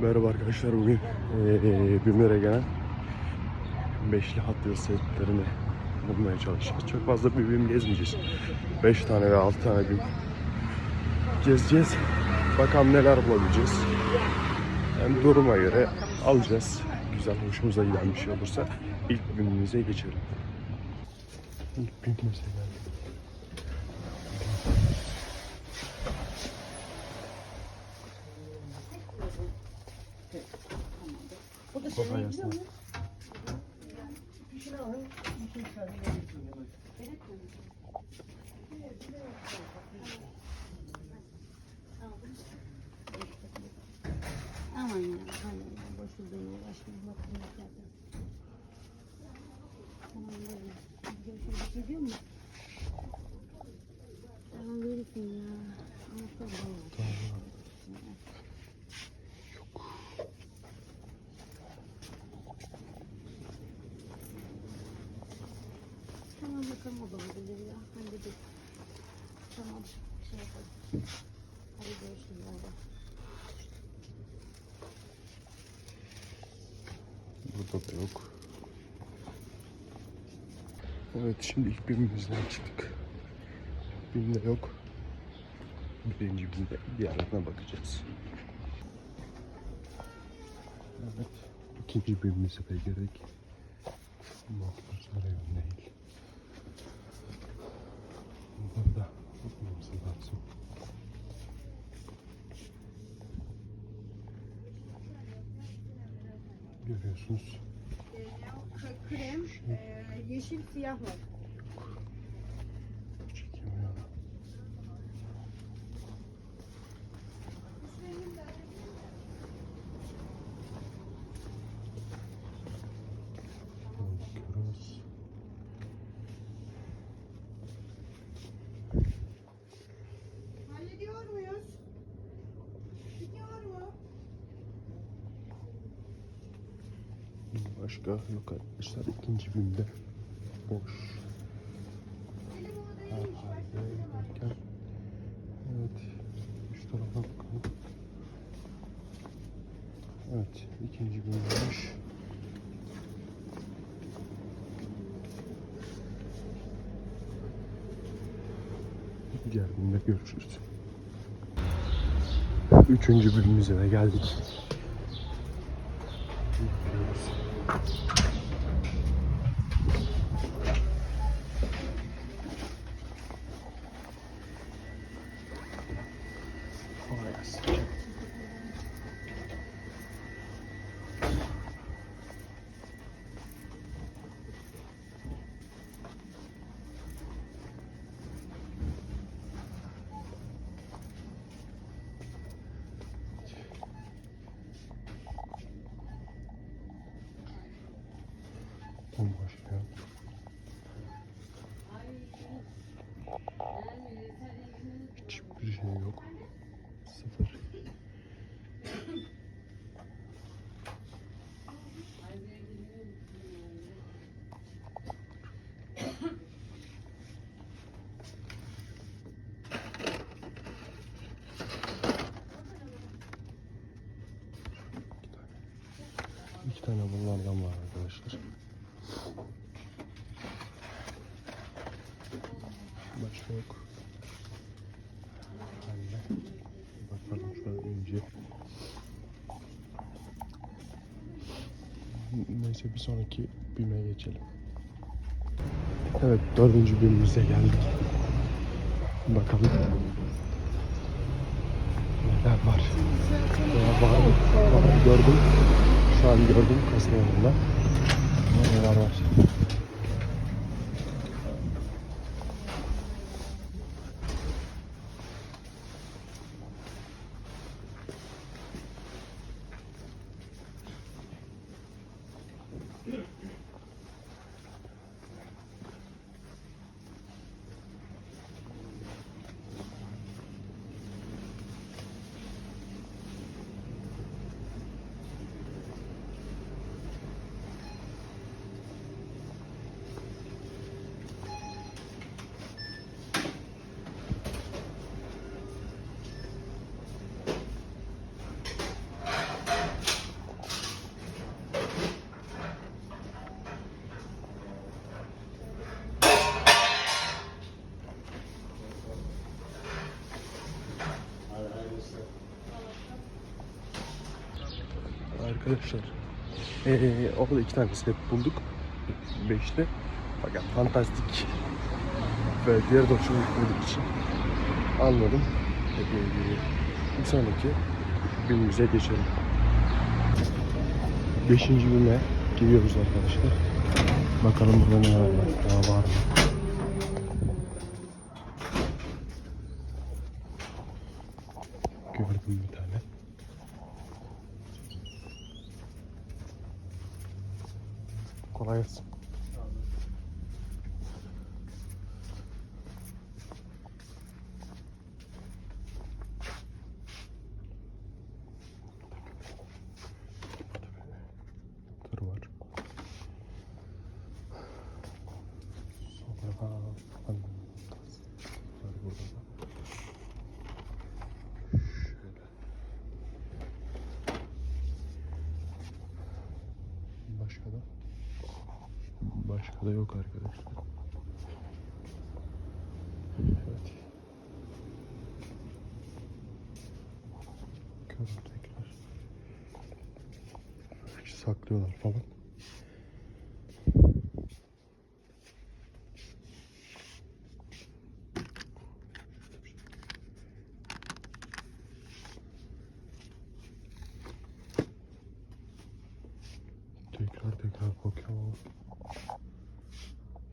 Merhaba arkadaşlar bugün eee BİM'lere gelen beşli Hot Wheels setlerini bulmaya çalışacağız. Çok fazla bir BİM gezmeyeceğiz. 5 tane ve 6 tane BİM gezeceğiz. Bakalım neler bulabileceğiz. Yani duruma göre alacağız. Güzel hoşumuza giden bir şey olursa ilk BİM'imize geçelim. İlk BİM'imize geldik. Kolay gelsin. Aman ya, aman ya. Boşuna uğraşmayın. Bakın zaten. Tamam verin. Görüşürüz. Bir şey diyor mu? Tamam verirsin ya. Ama çok zor. Tamam bakalım o da olabilir ya. Hallederiz. Tamam. Şey yapalım. Hadi görüşürüz. Burada da yok. Evet şimdi ilk birimizden çıktık. Birimde yok. Birinci birimde diğerlerine bakacağız. Evet. ikinci birimize de gerek. Bakıyoruz arıyor Görüyorsunuz. K- krem, e, yeşil siyah var. Başka yok arkadaşlar. ikinci bimde boş. Evet şu tarafa bakalım. Evet ikinci bölümmüş. Diğer bölümde görüşürüz. Üçüncü bölümümüze de geldik. Thank you. Tane bunlardan var arkadaşlar. Başka yok. Halle. Bakalım şöyle ince. Neyse bir sonraki bime geçelim. Evet dördüncü bimimize geldik. Bakalım. Neler var? Var mı? Var, gördüm. Şu an gördüm kasın yanında. Neler var? Arkadaşlar. Ee, orada iki tane set bulduk. Beşli. Fakat fantastik ve diğer de hoşuma gitmediği için almadım. Ee, bir sonraki günümüze geçelim. Beşinci güne giriyoruz arkadaşlar. Bakalım burada neler var. Daha var mı? Gördüm bir tane. Kolay gelsin. Tır var. Sonra var burada da. Şöyle. Başka da başka da yok arkadaşlar. Evet. Bakıyorum tekrar. Saklıyorlar falan. Tekrar tekrar bakıyorum ama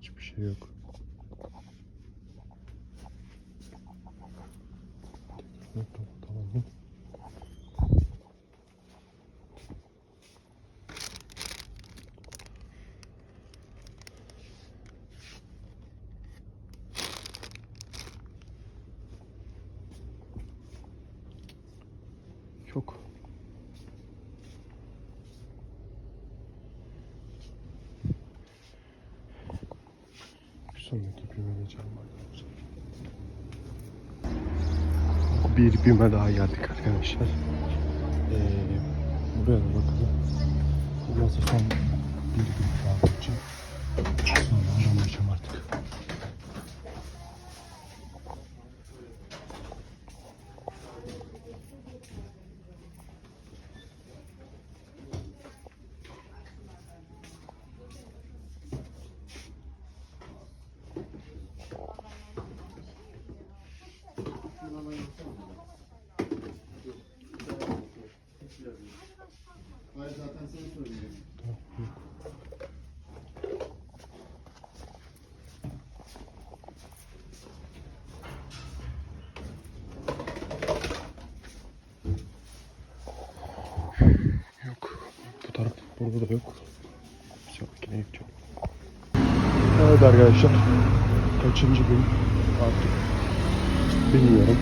hiçbir şey yok. Tekrar tamam mı? Yok. Bir sonraki arkadaşlar. Bir bime daha geldik arkadaşlar. Ee, buraya da bakalım. Burası son bir gün geçeceğim. Sonra aramayacağım artık. Yok. Bu taraf burada da yok. Sonrakine gideceğim. Evet arkadaşlar. Kaçıncı gün artık bilmiyorum.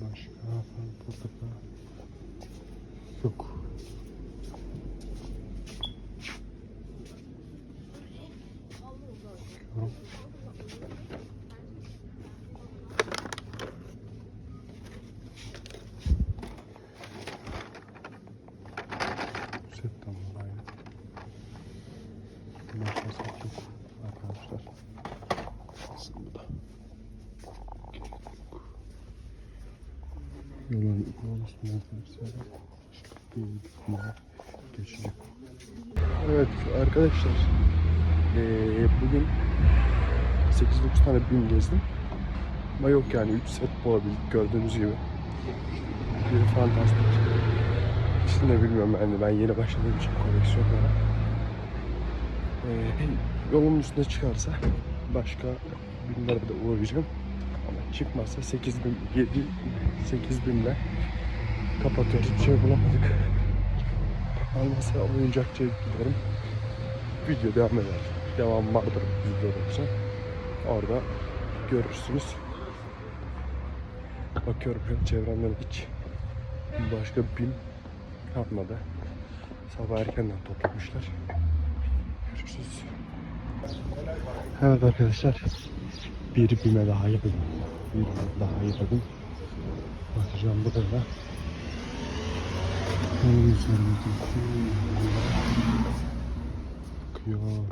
Başka burada da yok. Bakıyorum. Set tamam aynı. Başka set yok arkadaşlar. Aslında. Yolun yol üstünden konuşsaydım bir numara geçecek. Evet arkadaşlar eee, bugün 8-9 tane bin gezdim. Ama yok yani 3 set bulabildik gördüğünüz gibi. Biri fantastik. İşte ne bilmiyorum yani ben yeni başladığım için koleksiyonlara. Ee, yolun üstüne çıkarsa başka binlere de uğrayacağım. Çıkmazsa 8000 7 8000'le kapatıyoruz. Bir şey bulamadık. Almasa oyuncakçıya giderim. Video devam eder. Devam vardır videoda Orada görürsünüz. Bakıyorum çevremden hiç başka bin kalmadı. Sabah erkenden toplamışlar. Görüşürüz. Evet arkadaşlar. Bir bime daha yapalım. Bir bime daha yapalım. Bakacağım burada. Onun üzerindeki bakıyorum.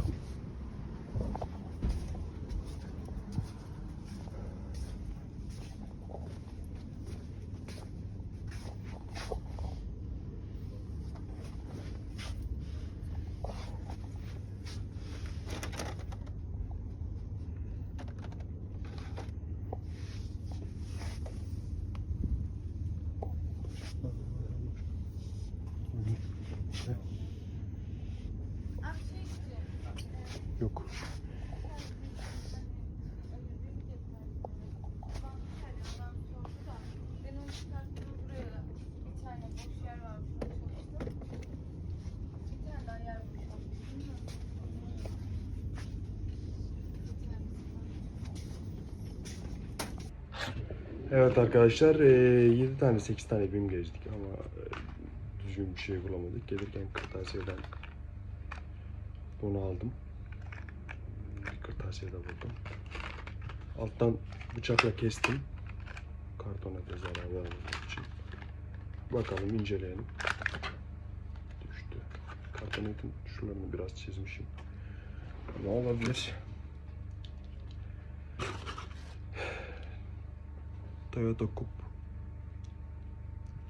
Yok. Benim çıkarttığım buraya bir tane boş yer var. çalıştım. Bir tane daha yer boşalttım. Evet arkadaşlar 7 tane 8 tane BİM gezdik ama e, düzgün bir şey bulamadık. Gelirken kırtasiyeden bunu aldım. Bir kırtasiye buldum. Alttan bıçakla kestim. Kartona da zarar vermemek için. Bakalım inceleyelim. Düştü. Kartonetin şuralarını biraz çizmişim. Ama olabilir. Toyota Coupe.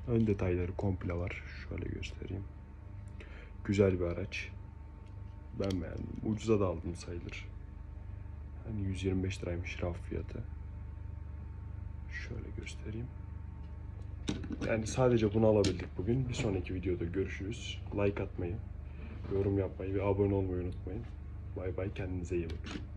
Ön detayları komple var. Şöyle göstereyim. Güzel bir araç. Ben beğendim. Ucuza da aldım sayılır. Hani 125 liraymış raf fiyatı. Şöyle göstereyim. Yani sadece bunu alabildik bugün. Bir sonraki videoda görüşürüz. Like atmayı, yorum yapmayı ve abone olmayı unutmayın. Bay bay kendinize iyi bakın.